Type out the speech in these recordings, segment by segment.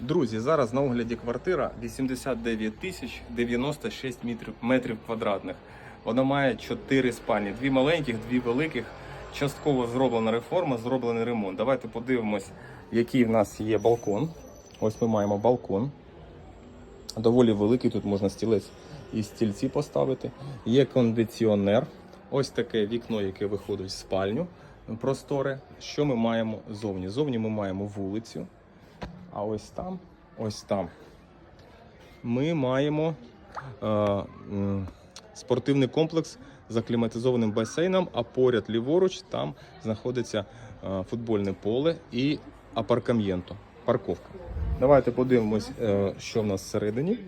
Друзі, зараз на огляді квартира 89 тисяч 96 метрів, квадратних. Вона має 4 спальні, дві маленьких, дві великих. Частково зроблена реформа, зроблений ремонт. Давайте подивимось, який в нас є балкон. Ось ми маємо балкон. Доволі великий, тут можна стілець і стільці поставити. Є кондиціонер. Ось таке вікно, яке виходить в спальню просторе. Що ми маємо зовні? Зовні ми маємо вулицю. А ось там, ось там ми маємо е, м, спортивний комплекс з акліматизованим басейном, а поряд ліворуч там знаходиться е, футбольне поле і апаркам'єнто, парковка. Давайте подивимось, е, що в нас всередині.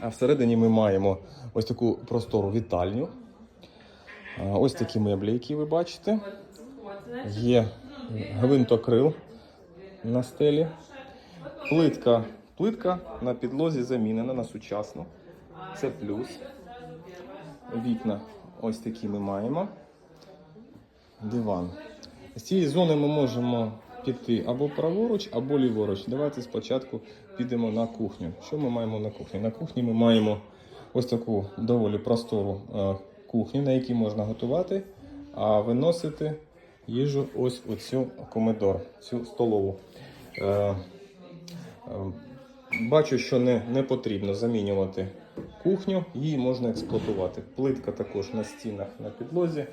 А всередині ми маємо ось таку простору вітальню. Е, Ось такі меблі, які ви бачите. Є гвинтокрил на стелі. Плитка. Плитка на підлозі замінена на сучасну. Це плюс. Вікна ось такі ми маємо. Диван. З цієї зони ми можемо піти або праворуч, або ліворуч. Давайте спочатку підемо на кухню. Що ми маємо на кухні? На кухні ми маємо ось таку доволі простору е, кухню, на якій можна готувати, а виносити їжу ось оцю комедор, цю столову. Е, е, Бачу, що не, не потрібно замінювати кухню, її можна експлуатувати. Плитка також на стінах на підлозі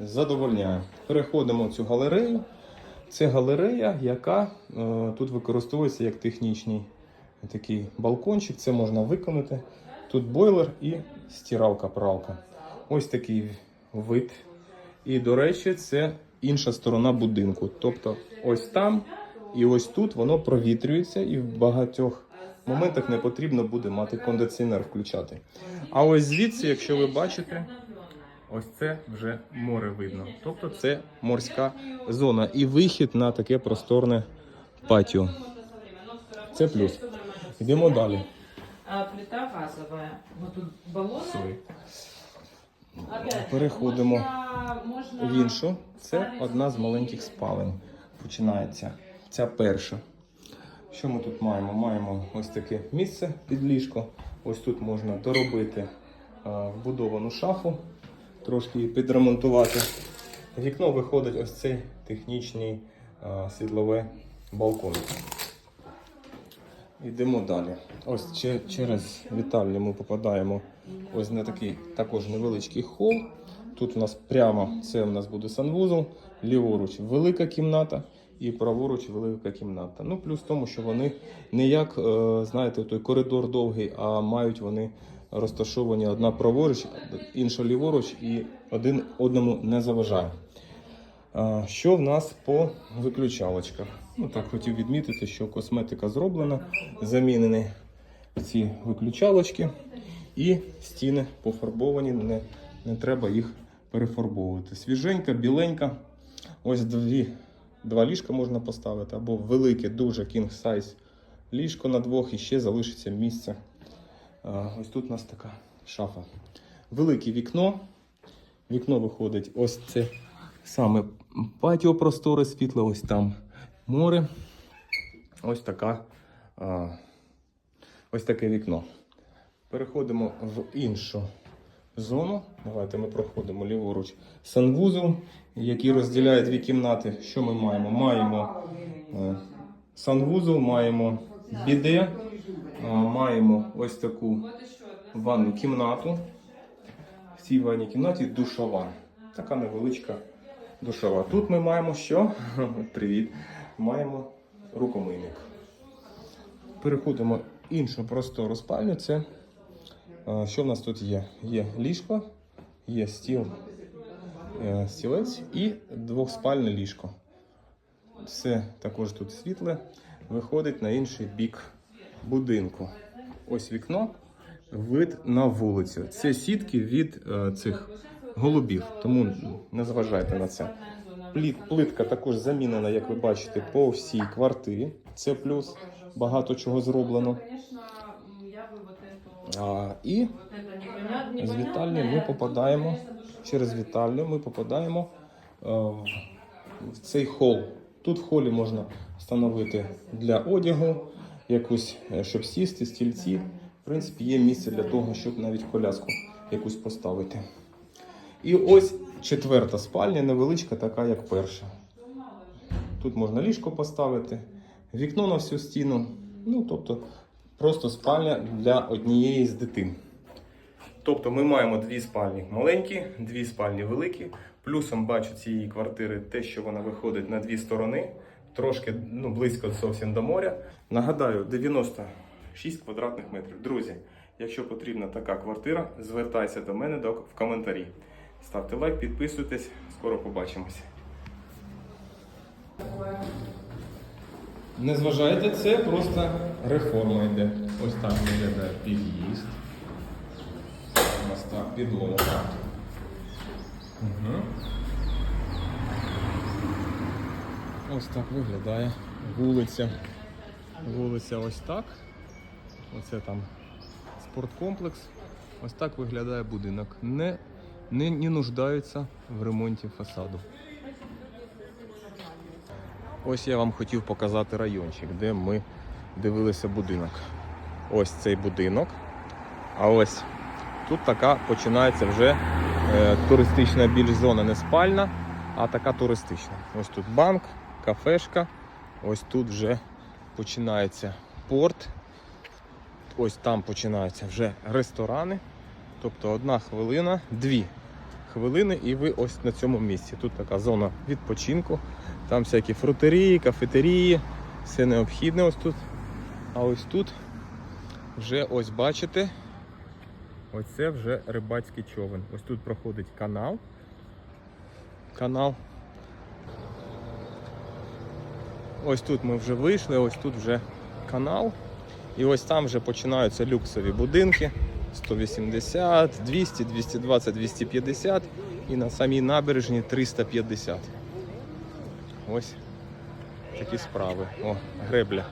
задовольняє. Переходимо в цю галерею. Це галерея, яка е, тут використовується як технічний такий балкончик. Це можна виконати. Тут бойлер і стиралка-пралка. Ось такий вид. І, до речі, це інша сторона будинку. Тобто, ось там і ось тут воно провітрюється, і в багатьох моментах не потрібно буде мати кондиціонер включати. А ось звідси, якщо ви бачите, ось це вже море видно. Тобто це морська зона і вихід на таке просторне патіо. Це плюс. Йдемо далі. А плита газовая. Вот тут баллоны. Переходимо в іншу. Це одна з маленьких спалень. Починається. Ця перша. Що ми тут маємо? Маємо ось таке місце під ліжко. Ось тут можна доробити вбудовану шафу, трошки її підремонтувати. Вікно виходить ось цей технічний світловий балкон. Йдемо далі. Ось че- через вітальню ми попадаємо ось на такий також невеличкий хол. Тут у нас прямо це у нас буде санвузол, ліворуч велика кімната і праворуч велика кімната. Ну, плюс в тому, що вони не як, е, знаєте, той коридор довгий, а мають вони розташовані одна праворуч, інша ліворуч, і один одному не заважає. Що в нас по виключалочках? Ну хотів відмітити, що косметика зроблена, замінені ці виключалочки, і стіни пофарбовані, не, не треба їх перефарбовувати. Свіженька, біленька. Ось дві, два ліжка можна поставити, або велике, дуже king size ліжко на двох, і ще залишиться місце. Ось тут у нас така шафа. Велике вікно. Вікно виходить ось це саме патіо просторе світло, ось там море. Ось така. Ось таке вікно. Переходимо в іншу зону. Давайте ми проходимо ліворуч санвузол, який розділяє дві кімнати. Що ми маємо? Маємо е, санвузол, маємо біде, е, маємо ось таку ванну кімнату. В цій ванній кімнаті душова. Така невеличка душова. Тут ми маємо що? Привіт. Маємо рукомийник. Переходимо іншу простору спальню. Це е, що в нас тут є? Є ліжко, є стіл, е, стілець і двохспальне ліжко. Все також тут світле, виходить на інший бік будинку. Ось вікно, вид на вулицю. Це сітки від е, цих голубів, тому не зважайте на це. Пліт, плитка також замінена, як ви бачите, по всій квартирі. Це плюс. Багато чого зроблено. Конечно, м, я бы вот эту... А, і Вот это непонятно- з вітальні ми непонятное, попадаємо конечно, душевое. через вітальню. Ми попадаємо е, в- в цей хол. Тут в холі можна встановити для одягу, якусь, е, щоб сісти, стільці. В принципі, є місце для того, щоб навіть коляску якусь поставити. І ось четверта спальня, невеличка, така як перша. Тут можна ліжко поставити, вікно на всю стіну. Ну, тобто, просто спальня для однієї з дитин. Тобто ми маємо дві спальні маленькі, дві спальні великі. Плюсом бачу цієї квартири те, що вона виходить на дві сторони, трошки ну, близько зовсім до моря. Нагадаю, 96 квадратних метрів. Друзі, якщо потрібна така квартира, звертайся до мене в коментарі. Ставте лайк, підписуйтесь, скоро побачимося. Не зважайте, це просто реформа йде. Ось так виглядає під'їзд. Нас так підлога. Угу. Ось так виглядає вулиця. Вулиця ось так. Оце там спорткомплекс. Ось так виглядає будинок. Не, не, не нуждаються в ремонті фасаду. Ось я вам хотів показати райончик, де ми дивилися будинок. Ось цей будинок. А ось тут така починається вже е, туристична більш зона, не спальна, а така туристична. Ось тут банк, кафешка. Ось тут вже починається порт. Ось там починаються вже ресторани. Тобто одна хвилина, дві хвилини, і ви ось на цьому місці. Тут така зона відпочинку. Там всякі фрутерії, кафетерії, все необхідне ось тут. А ось тут вже ось бачите, ось це вже рибацький човен. Ось тут проходить канал. Канал. Ось тут ми вже вийшли, ось тут вже канал. І ось там вже починаються люксові будинки. 180, 200, 220, 250 і на самій набережні 350. Ось такі справи. О, гребля.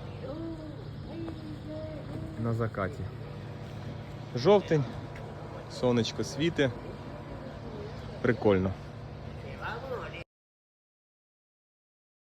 На закаті. Жовтень, сонечко світи. Прикольно.